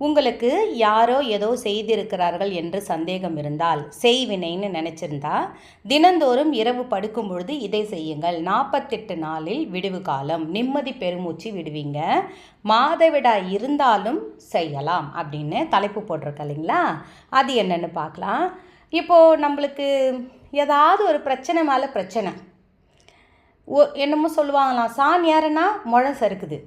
உங்களுக்கு யாரோ ஏதோ செய்திருக்கிறார்கள் என்று சந்தேகம் இருந்தால் செய்வினைன்னு நினச்சிருந்தா தினந்தோறும் இரவு படுக்கும் பொழுது இதை செய்யுங்கள். நாற்பத்தெட்டு நாளில் விடுவு காலம். நிம்மதி பெருமூச்சு விடுவீங்க. மாதவிடா இருந்தாலும் செய்யலாம் அப்படின்னு தலைப்பு போட்டிருக்க இல்லைங்களா? அது என்னென்னு பார்க்கலாம். இப்போது நம்மளுக்கு ஏதாவது ஒரு பிரச்சனை மேலே பிரச்சனை. ஓ என்னமோ சொல்லுவாங்களாம் சாண் யாருன்னா முழம் சறுக்குது.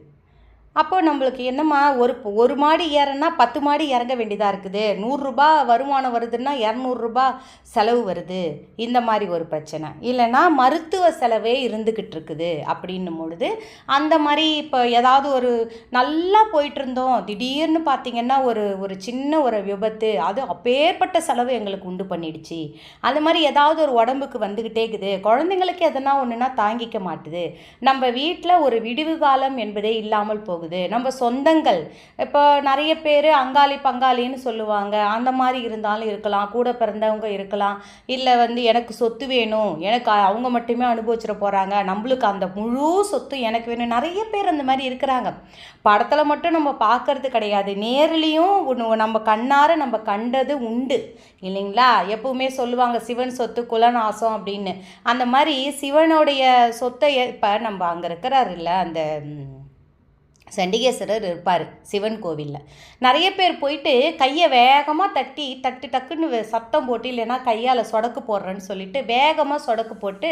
அப்போது நம்மளுக்கு என்னம்மா ஒரு ஒரு மாடி ஏறனா பத்து மாடி இறங்க வேண்டியதாக இருக்குது. நூறுரூபா வருமானம் வருதுன்னா இரநூறுபா செலவு வருது. இந்த மாதிரி ஒரு பிரச்சனை. இல்லைன்னா மருத்துவ செலவே இருந்துக்கிட்டு இருக்குது அப்படின்னும் பொழுது அந்த மாதிரி இப்போ ஏதாவது ஒரு நல்லா போயிட்டு இருந்தோம். திடீர்னு பார்த்திங்கன்னா ஒரு ஒரு சின்ன ஒரு விபத்து அது அப்பேற்பட்ட செலவு எங்களுக்கு உண்டு பண்ணிடுச்சு. அது மாதிரி ஏதாவது ஒரு உடம்புக்கு வந்துக்கிட்டே இருக்குது. குழந்தைங்களுக்கு எதனா ஒன்றுனா தாங்கிக்க மாட்டுது. நம்ம வீட்டில் ஒரு விடிவு காலம் என்பதே இல்லாமல் போகுது. நம்ம சொந்தங்கள். இப்போ நிறைய பேர் அங்காளி பங்காளின்னு சொல்லுவாங்க. அந்த மாதிரி இருந்தாலும் இருக்கலாம். கூட பிறந்தவங்க இருக்கலாம். இல்லை வந்து எனக்கு சொத்து வேணும். எனக்கு அவங்க மட்டுமே அனுபவிச்சிட போகிறாங்க நம்மளுக்கு அந்த முழு சொத்து எனக்கு வேணும். நிறைய பேர் அந்த மாதிரி இருக்கிறாங்க. படத்தில் மட்டும் நம்ம பார்க்கறது கிடையாது. நேர்லேயும் ஒன்று நம்ம கண்ணார நம்ம கண்டது உண்டு. இல்லைங்களா? எப்பவுமே சொல்லுவாங்க சிவன் சொத்து குலநாசம் அப்படின்னு. அந்த மாதிரி சிவனுடைய சொத்தை இப்போ நம்ம அங்கே இருக்கிறாரு இல்லை அந்த சண்டிகேஸ்வரர் இருப்பார் சிவன் கோவிலில். நிறைய பேர் போயிட்டு கையை வேகமாக தட்டி தட்டு டக்குன்னு சத்தம் போட்டு இல்லைன்னா கையால் சொடக்கு போடுறேன்னு சொல்லிட்டு வேகமாக சொடக்கு போட்டு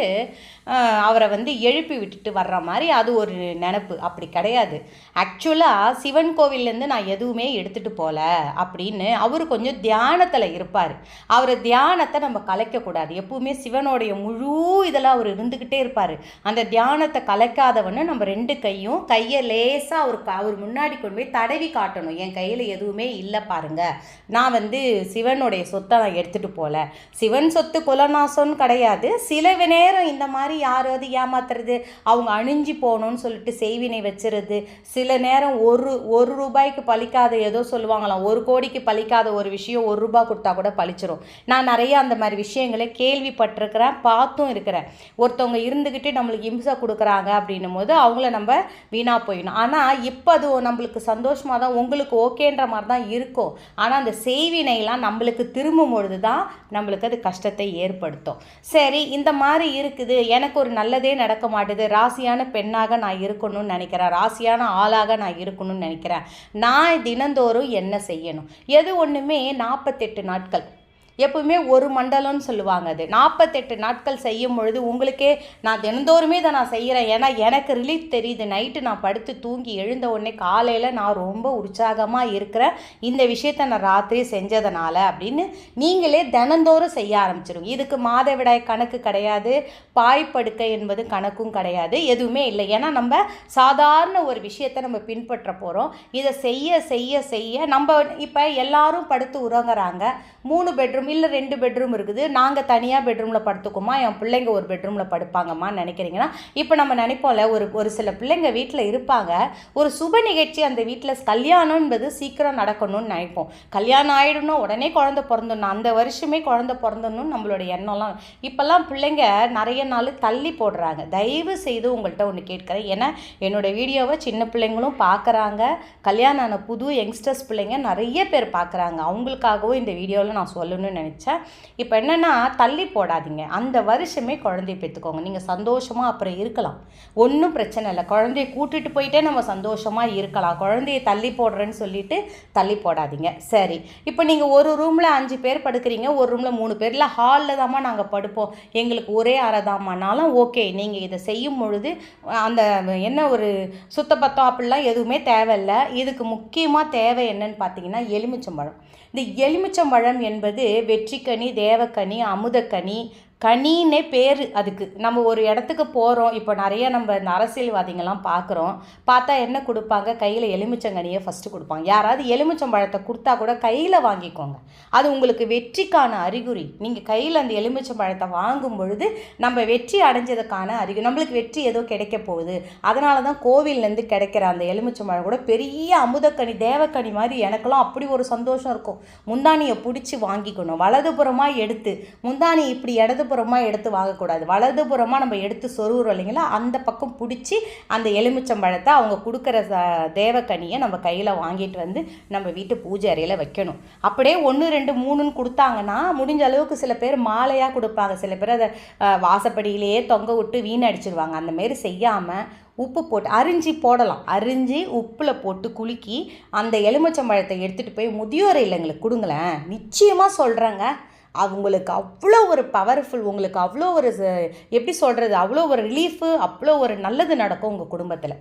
அவரை வந்து எழுப்பி விட்டுட்டு வர்ற மாதிரி அது ஒரு நினப்பு. அப்படி கிடையாது. ஆக்சுவலாக சிவன் கோவில்லேருந்து நான் எதுவுமே எடுத்துகிட்டு போகல அப்படின்னு அவர் கொஞ்சம் தியானத்தில் இருப்பார். அவர் தியானத்தை நம்ம கலைக்கக்கூடாது எப்பவுமே சிவனுடைய முழு இதெல்லாம் அவர் இருந்துக்கிட்டே இருப்பார். அந்த தியானத்தை கலைக்காதவன்னு நம்ம ரெண்டு கையும் கையை லேசாக அவர் அவர் முன்னாடி கொண்டு போய் தடவி காட்டணும். என் கையில் எதுவுமே இல்லை பாருங்கள் நான் வந்து சிவனுடைய சொத்தை நான் எடுத்துகிட்டு போகல சிவன் சொத்து குலநாசம்னு கிடையாது. சில நேரம் இந்த மாதிரி யாராவது ஏமாத்துறது அவங்க அணிஞ்சு போகணும்னு சொல்லிட்டு செய்வினை வச்சுறது சில நேரம் ஒரு ஒரு ரூபாய்க்கு பழிக்காத ஏதோ சொல்லுவாங்களாம். ஒரு கோடிக்கு பழிக்காத ஒரு விஷயம் ஒரு ரூபா கொடுத்தா கூட பழிச்சிரும். நான் நிறைய அந்த மாதிரி விஷயங்களை கேள்விப்பட்டிருக்கிறேன் பார்த்தும் இருக்கிறேன். ஒருத்தவங்க இருந்துக்கிட்டு நம்மளுக்கு இம்சை கொடுக்குறாங்க அப்படின்னும் போது அவங்கள நம்ம வீணாக போயிடணும். ஆனால் இப்போ அது நம்மளுக்கு சந்தோஷமாக தான் உங்களுக்கு ஓகேன்ற மாதிரி தான் இருக்கும். ஆனால் அந்த செய்வினைலாம் நம்மளுக்கு திரும்பும் பொழுது தான் நம்மளுக்கு அது கஷ்டத்தை ஏற்படுத்தும். சரி இந்த மாதிரி இருக்குது. எனக்கு ஒரு நல்லதே நடக்க மாட்டுது. ராசியான பெண்ணாக நான் இருக்கணும்னு நினைக்கிறேன். ராசியான ஆளாக நான் இருக்கணும்னு நினைக்கிறேன். நான் தினந்தோறும் என்ன செய்யணும்? எது ஒன்றுமே நாற்பத்தெட்டு நாட்கள். எப்பவுமே ஒரு மண்டலம்னு சொல்லுவாங்க அது. நாற்பத்தெட்டு நாட்கள் செய்யும் பொழுது உங்களுக்கே நான் தினந்தோறுமே இதை நான் செய்கிறேன் ஏன்னா எனக்கு ரிலீஃப் தெரியுது. நைட்டு நான் படுத்து தூங்கி எழுந்த உடனே காலையில் நான் ரொம்ப உற்சாகமாக இருக்கிறேன். இந்த விஷயத்த நான் ராத்திரி செஞ்சதுனால அப்படின்னு நீங்களே தினந்தோறும் செய்ய ஆரம்பிச்சிருங்க. இதுக்கு மாதவிடாய் கணக்கு கிடையாது. பாய்ப்படுக்கை என்பது கணக்கும் கிடையாது. எதுவுமே இல்லை. ஏன்னா நம்ம சாதாரண ஒரு விஷயத்தை நம்ம பின்பற்ற போகிறோம் இதை செய்ய செய்ய செய்ய நம்ம இப்போ எல்லாரும் படுத்து உறங்குறாங்க. மூணு பெட்ரூம் இல்லை ரெண்டு பெட்ரூம் இருக்குது. நாங்கள் தனியாக பெட்ரூமில் படுத்துக்கோமா? என் பிள்ளைங்க ஒரு பெட்ரூமில் படுப்பாங்கம்மா நினைக்கிறீங்கன்னா இப்போ நம்ம நினைப்போம்ல ஒரு ஒரு சில பிள்ளைங்க வீட்டில் இருப்பாங்க. ஒரு சுப நிகழ்ச்சி அந்த வீட்டில் கல்யாணம் என்பது சீக்கிரம் நடக்கணும்னு நினைப்போம். கல்யாணம் ஆகிடணும் உடனே குழந்த பிறந்துடணும். அந்த வருஷமே குழந்த பிறந்துடணும் நம்மளோட எண்ணம்லாம். இப்போல்லாம் பிள்ளைங்க நிறைய நாள் தள்ளி போடுறாங்க. தயவு செய்து உங்கள்கிட்ட ஒன்று கேட்குறேன். ஏன்னா என்னோடய வீடியோவை சின்ன பிள்ளைங்களும் பார்க்குறாங்க கல்யாணம் ஆன புது யங்ஸ்டர்ஸ் பிள்ளைங்க நிறைய பேர் பார்க்குறாங்க அவங்களுக்காகவும் இந்த வீடியோவில் நான் சொல்லணும்னு நினச்சேன். இப்போ என்னென்னா தள்ளி போடாதீங்க. அந்த வருஷமே குழந்தைய பெற்றுக்கோங்க நீங்கள் சந்தோஷமாக அப்புறம் இருக்கலாம். ஒன்றும் பிரச்சனை இல்லை. குழந்தைய கூட்டிகிட்டு போயிட்டே நம்ம சந்தோஷமாக இருக்கலாம். குழந்தைய தள்ளி போடுறேன்னு சொல்லிட்டு தள்ளி போடாதீங்க. சரி. இப்போ நீங்கள் ஒரு ரூமில் அஞ்சு பேர் படுக்கிறீங்க. ஒரு ரூமில் மூணு பேர். இல்லை ஹாலில் தாம்மா நாங்கள் படுப்போம். எங்களுக்கு ஒரே அறதாமானாலும் ஓகே. நீங்கள் இதை செய்யும் பொழுது அந்த என்ன ஒரு சுத்தப்பத்தம் அப்படிலாம் எதுவுமே தேவையில்லை. இதுக்கு முக்கியமாக தேவை என்னன்னு பார்த்தீங்கன்னா எலுமிச்சம்பழம். இந்த எலுமிச்சம்பழம் என்பது வெற்றிக்கனி தேவக்கனி அமுதக்கனி கனின்னே பேர் அதுக்கு. நம்ம ஒரு இடத்துக்கு போகிறோம் இப்போ நிறைய நம்ம இந்த அரசியல்வாதிங்கெல்லாம் பார்க்குறோம். பார்த்தா என்ன கொடுப்பாங்க? கையில் எலுமிச்சங்கனியை ஃபஸ்ட்டு கொடுப்பாங்க. யாராவது எலுமிச்சம்பழத்தை கொடுத்தா கூட கையில் வாங்கிக்கோங்க. அது உங்களுக்கு வெற்றிக்கான அறிகுறி. நீங்கள் கையில் அந்த எலுமிச்சம்பழத்தை வாங்கும் பொழுது நம்ம வெற்றி அடைஞ்சதுக்கான அறிகுறி. நம்மளுக்கு வெற்றி ஏதோ கிடைக்க போகுது. அதனால தான் கோவில்லேருந்து கிடைக்கிற அந்த எலுமிச்சம்பழம் கூட பெரிய அமுதக்கனி தேவக்கனி மாதிரி எனக்கெல்லாம் அப்படி ஒரு சந்தோஷம் இருக்கும். முந்தானியை பிடிச்சி வாங்கிக்கணும். வலதுபுறமாக எடுத்து முந்தானி இப்படி இடதுபுறமாக எடுத்து வாங்கக்கூடாது. வலதுபுறமாக நம்ம எடுத்து சொருகிறோம் இல்லைங்களா? அந்த பக்கம் பிடிச்சி அந்த எலுமிச்சம்பழத்தை அவங்க கொடுக்குற ச தேவக்கனியை நம்ம கையில் வாங்கிட்டு வந்து நம்ம வீட்டு பூஜை அறையில் வைக்கணும். அப்படியே ஒன்று ரெண்டு மூணுன்னு கொடுத்தாங்கன்னா முடிஞ்ச அளவுக்கு சில பேர் மாலையாக கொடுப்பாங்க. சில பேர் அதை வாசப்படியிலேயே தொங்க விட்டு வீணடிச்சிருவாங்க அந்தமாரி செய்யாமல் உப்பு போட்டு அரிஞ்சு போடலாம். அரிஞ்சு உப்பில் போட்டு குலுக்கி அந்த எலுமிச்சம்பழத்தை எடுத்துகிட்டு போய் முதியோர் இல்லைங்களுக்கு கொடுங்களேன். நிச்சயமாக சொல்கிறேங்க அவங்களுக்கு அவ்வளோ ஒரு பவர்ஃபுல் உங்களுக்கு அவ்வளோ ஒரு எப்படி சொல்கிறது அவ்வளோ ஒரு ரிலீஃபு அவ்வளோ ஒரு நல்லது நடக்கும் உங்கள் குடும்பத்தில்.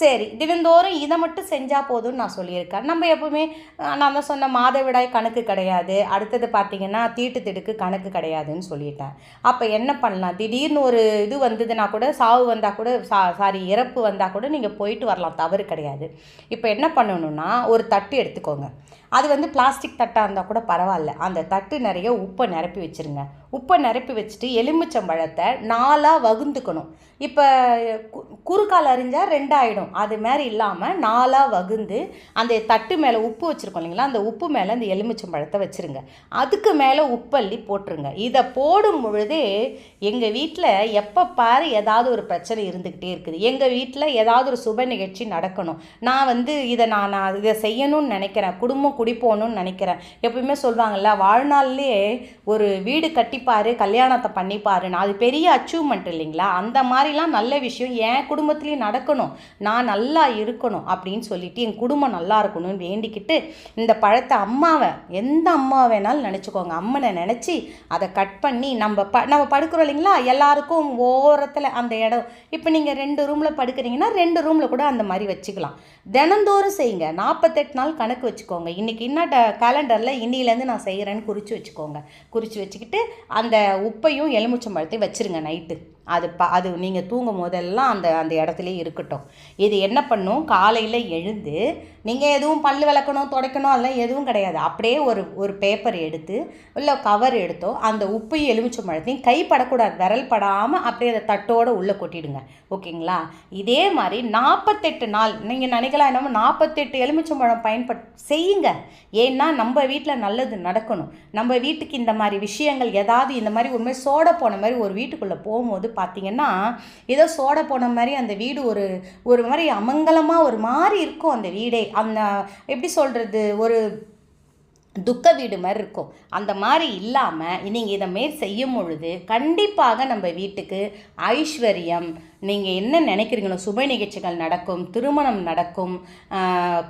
சரி தினந்தோறும் இதை மட்டும் செஞ்சால் போதும்னு நான் சொல்லியிருக்கேன். நம்ம எப்பவுமே நான் தான் சொன்ன மாதவிடாய் கணக்கு கிடையாது. அடுத்தது பார்த்தீங்கன்னா தீட்டு திடுக்கு கணக்கு கிடையாதுன்னு சொல்லிட்டேன். அப்போ என்ன பண்ணலாம்? திடீர்னு ஒரு இது வந்ததுன்னா கூட சாவு வந்தால் கூட சா சாரி இறப்பு வந்தால் கூட நீங்கள் போயிட்டு வரலாம். தவறு கிடையாது. இப்போ என்ன பண்ணணும்னா ஒரு தட்டு எடுத்துக்கோங்க. அது வந்து பிளாஸ்டிக் தட்டாக இருந்தால் கூட பரவாயில்ல. அந்த தட்டு நிறைய உப்பு நிரப்பி வச்சுருங்க. உப்பை நிரப்பி வச்சுட்டு எலுமிச்சம்பழத்தை நாலாக வகுந்துக்கணும். இப்போ கு- குறுக்கால் அரிஞ்சால் ரெண்டாயிடும். அது மாதிரி இல்லாமல் நாலாக வகுந்து அந்த தட்டு மேலே உப்பு வச்சுருக்கோம் இல்லைங்களா? அந்த உப்பு மேலே அந்த எலுமிச்சம்பழத்தை வச்சுருங்க. அதுக்கு மேலே உப்பள்ளி போட்டுருங்க. இதை போடும் பொழுதே எங்கள் வீட்டில் எப்போ பாரு ஏதாவது ஒரு பிரச்சனை இருந்துக்கிட்டே இருக்குது. எங்கள் வீட்டில் ஏதாவது ஒரு சுப நிகழ்ச்சி நடக்கணும். நான் வந்து இதை நான் நான் இதை செய்யணும்னு நினைக்கிறேன். குடும்பம் குடி போகணும்னு நினைக்கிறேன். எப்பவுமே சொல்லுவாங்கல்ல வாழ்நாள்லேயே ஒரு வீடு கட்டி கட்டிப்பார் கல்யாணத்தை பண்ணிப்பாருன்னு. அது பெரிய அச்சீவ்மெண்ட் இல்லைங்களா? அந்த மாதிரிலாம் நல்ல விஷயம் என் குடும்பத்துலேயும் நடக்கணும். நான் நல்லா இருக்கணும் அப்படின்னு சொல்லிட்டு என் குடும்பம் நல்லா இருக்கணும்னு வேண்டிக்கிட்டு இந்த பழத்தை அம்மாவை எந்த அம்மா வேணாலும் நினச்சிக்கோங்க. அம்மனை நினச்சி அதை கட் பண்ணி நம்ம ப நம்ம படுக்கிறோம் இல்லைங்களா? எல்லாருக்கும் ஓரத்தில் அந்த இடம். இப்போ நீங்கள் ரெண்டு ரூமில் படுக்கிறீங்கன்னா ரெண்டு ரூமில் கூட அந்த மாதிரி வச்சுக்கலாம். தினந்தோறும் செய்யுங்க. நாற்பத்தெட்டு நாள் கணக்கு வச்சுக்கோங்க. இன்றைக்கி என்ன கேலண்டரில் இன்னிலேருந்து நான் செய்கிறேன்னு குறித்து வச்சுக்கோங்க. குறித்து வச்சுக்கிட்டு அந்த உப்பையும் எலுமிச்சம்பழத்தையும் வச்சுருங்க நைட்டு அது ப அது நீங்கள் தூங்கும் போதெல்லாம் அந்த அந்த இடத்துல இருக்கட்டும். இது என்ன பண்ணும்? காலையில் எழுந்து நீங்கள் எதுவும் பல் விளக்கணும் துடைக்கணும் அதெல்லாம் எதுவும் கிடையாது. அப்படியே ஒரு ஒரு பேப்பர் எடுத்து இல்லை கவர் எடுத்தோ அந்த உப்பையும் எலுமிச்சம்பழத்தையும் கை படக்கூடாது விரல் படாமல் அப்படியே அதை தட்டோடு உள்ளே கொட்டிடுங்க. ஓகேங்களா? இதே மாதிரி நாற்பத்தெட்டு நாள் நீங்கள் நினைக்கலாம் என்னமோ நாற்பத்தெட்டு எலுமிச்சம்பழம் பயன்பட் செய்யுங்க. ஏன்னா நம்ம வீட்டில் நல்லது நடக்கணும். நம்ம வீட்டுக்கு இந்த மாதிரி விஷயங்கள் ஏதாவது இந்த மாதிரி ஒரு மாதிரி சோட போன மாதிரி ஒரு வீட்டுக்குள்ளே போகும்போது பார்த்தீங்கன்னா ஏதோ சோட போன மாதிரி அந்த வீடு ஒரு ஒரு மாதிரி அமங்கலமாக ஒரு மாதிரி இருக்கும் அந்த வீடே. அந்த எப்படி சொல்கிறது ஒரு துக்க வீடு மாதிரி இருக்கும். அந்த மாதிரி இல்லாமல் நீங்கள் இதை மாரி செய்யும் பொழுது கண்டிப்பாக நம்ம வீட்டுக்கு ஐஸ்வர்யம் நீங்கள் என்ன நினைக்கிறீங்களோ சுப நிகழ்ச்சிகள் நடக்கும் திருமணம் நடக்கும்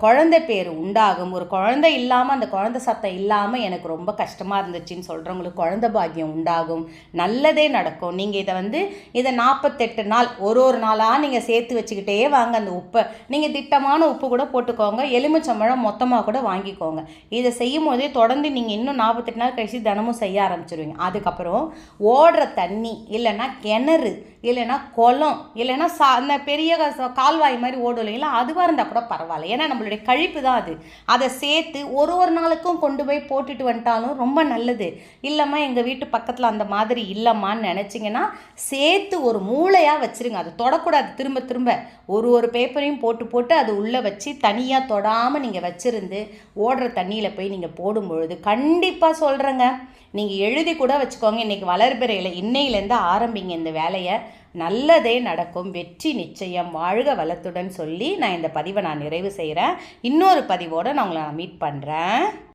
குழந்தை பேர் உண்டாகும். ஒரு குழந்தை இல்லாமல் அந்த குழந்தை சத்தம் இல்லாமல் எனக்கு ரொம்ப கஷ்டமாக இருந்துச்சுன்னு சொல்கிறவங்களுக்கு குழந்தை பாக்கியம் உண்டாகும். நல்லதே நடக்கும். நீங்கள் இதை வந்து இதை நாற்பத்தெட்டு நாள் ஒரு ஒரு நாளாக நீங்கள் சேர்த்து வச்சுக்கிட்டே வாங்க. அந்த உப்பை நீங்கள் திட்டமான உப்பு கூட போட்டுக்கோங்க. எலுமிச்சம்பழம் மொத்தமாக கூட வாங்கிக்கோங்க. இதை செய்யும் போதே தொடர்ந்து நீங்கள் இன்னும் நாற்பத்தெட்டு நாள் கழிச்சு தினமும் செய்ய ஆரம்பிச்சிருவீங்க. அதுக்கப்புறம் ஓடுற தண்ணி இல்லைன்னா கிணறு இல்லைன்னா குளம் இல்லைன்னா சா அந்த பெரிய கால்வாய் மாதிரி ஓடும் இல்லைங்களா? அதுவாக இருந்தால் கூட பரவாயில்ல. ஏன்னா நம்மளுடைய கழிப்பு தான் அது. அதை சேர்த்து ஒரு ஒரு நாளுக்கும் கொண்டு போய் போட்டுட்டு வந்துட்டாலும் ரொம்ப நல்லது. இல்லைம்மா எங்கள் வீட்டு பக்கத்தில் அந்த மாதிரி இல்லைம்மான்னு நினச்சிங்கன்னா சேர்த்து ஒரு மூளையாக வச்சுருங்க. அது தொடக்கூடாது. திரும்ப திரும்ப. ஒரு ஒரு பேப்பரையும் போட்டு போட்டு அது உள்ளே வச்சு தனியாக தொடாமல் நீங்கள் வச்சுருந்து ஓடுற தண்ணியில் போய் நீங்கள் போடும் பொழுது கண்டிப்பாக சொல்கிறேங்க நீங்கள் எழுதி கூட வச்சுக்கோங்க. இன்றைக்கி வளர்பிறையில் இன்னையிலேருந்து ஆரம்பிங்க இந்த வேலையை. நல்லதே நடக்கும் வெற்றி நிச்சயம் வாழ்க வளத்துடன் சொல்லி நான் இந்த பதிவை நான் நிறைவு செய்கிறேன் இன்னொரு பதிவோடு நான் உங்களை நான் மீட் பண்ணுறேன்